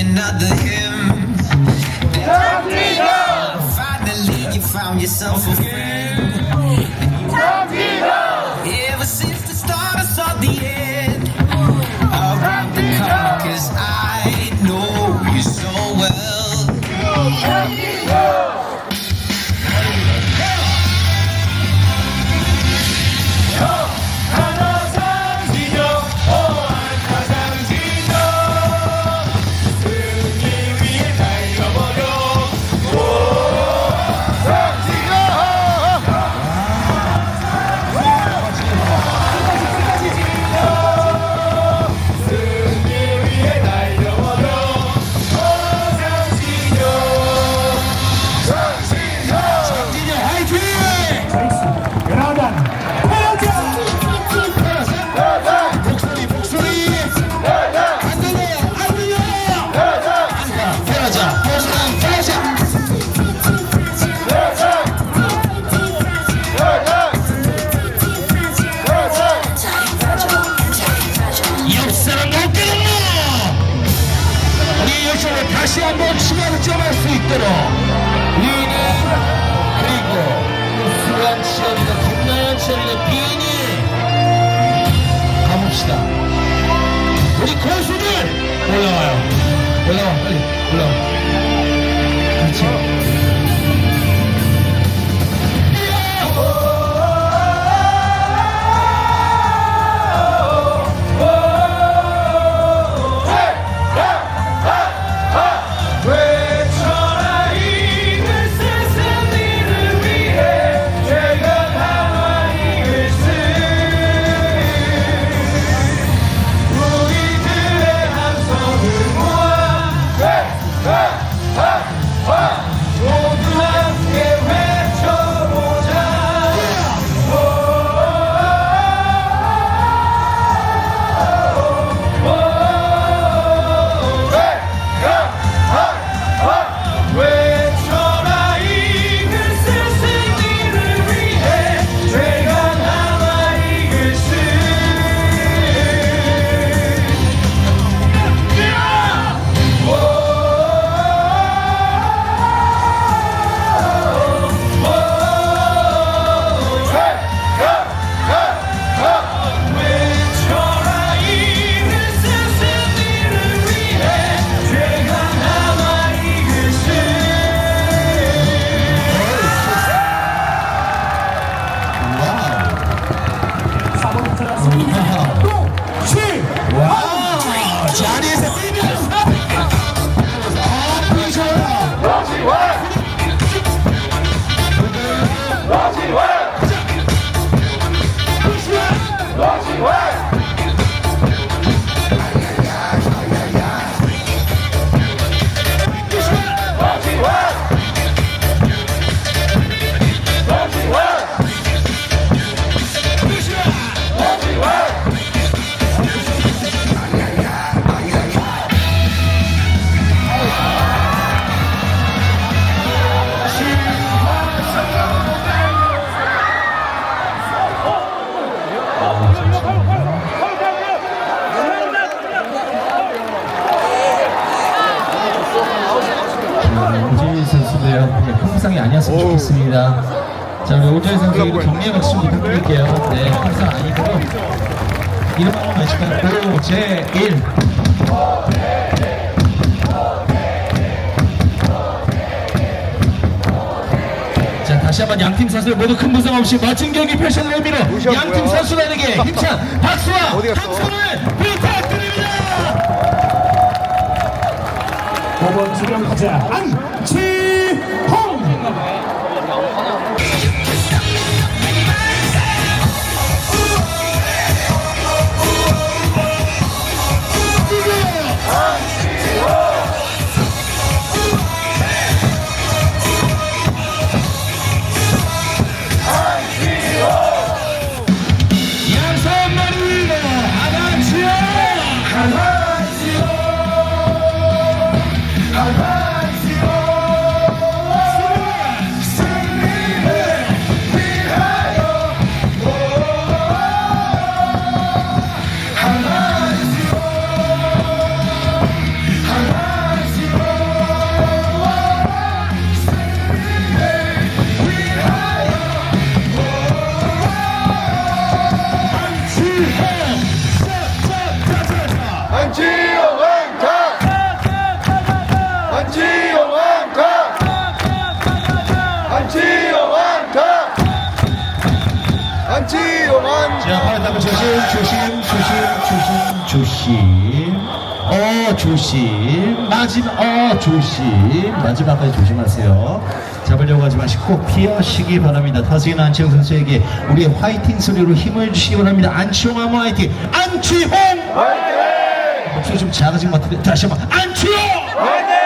another hymn. Finally, you found yourself a friend. Ever since the start, I saw the end. Around the corner, 'cause I know you so well. 연 있도록 위인이 그리고 우수한 치어리더 김나연 치어리더 비인이 가봅시다. 우리 고수들! 올라와요. 올라와 빨리. 올라와 자, 우리 오재일 선수에게 격려 박수 부탁드릴게요. 네, 평상 아니고요. 이름 한번 외칠까요? 오재일. 자, 다시 한번 양팀 선수들 모두 큰 부상 없이 멋진 경기 펼쳐낼 의미로 양팀 선수들에게 힘찬 박수와 함성을 부탁드립니다. 5번 주명하자 안치 조심 마지막 어 조심 마지막까지 조심하세요. 잡으려고 하지 마시고 꼭 피하시기 바랍니다. 타석인 안치홍 선수에게 우리의 화이팅 소리로 힘을 주시기 바랍니다. 안치홍 한번 화이팅! 안치홍! 화이팅! 목소리 좀 작아진 것 같은데 다시 한번 안치홍! 텐션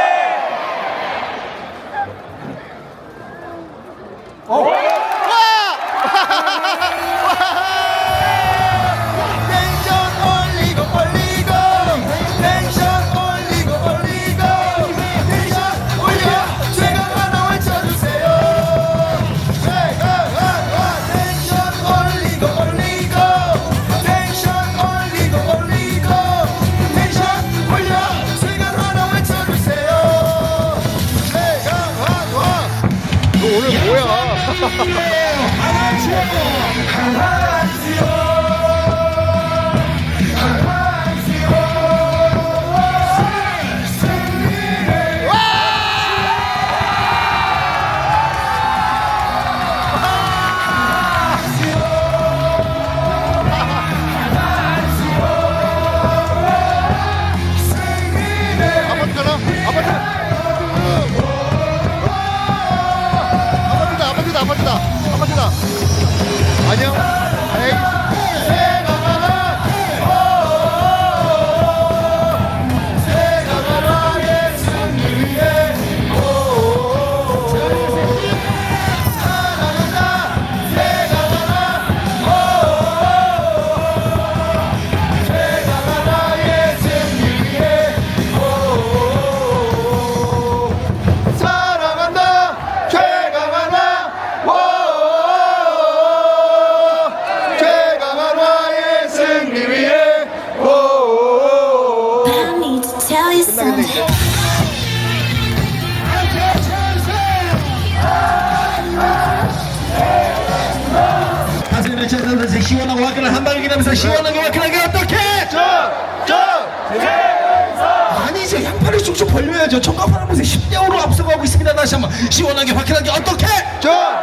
시원하고 화끈한 한 화끈하게 어떻게? 양팔을 쭉쭉 벌려야죠 총각파란 곳에 10대5로 앞서가고 있습니다 다시 한번 시원하게 화끈하게 어떻게? 최연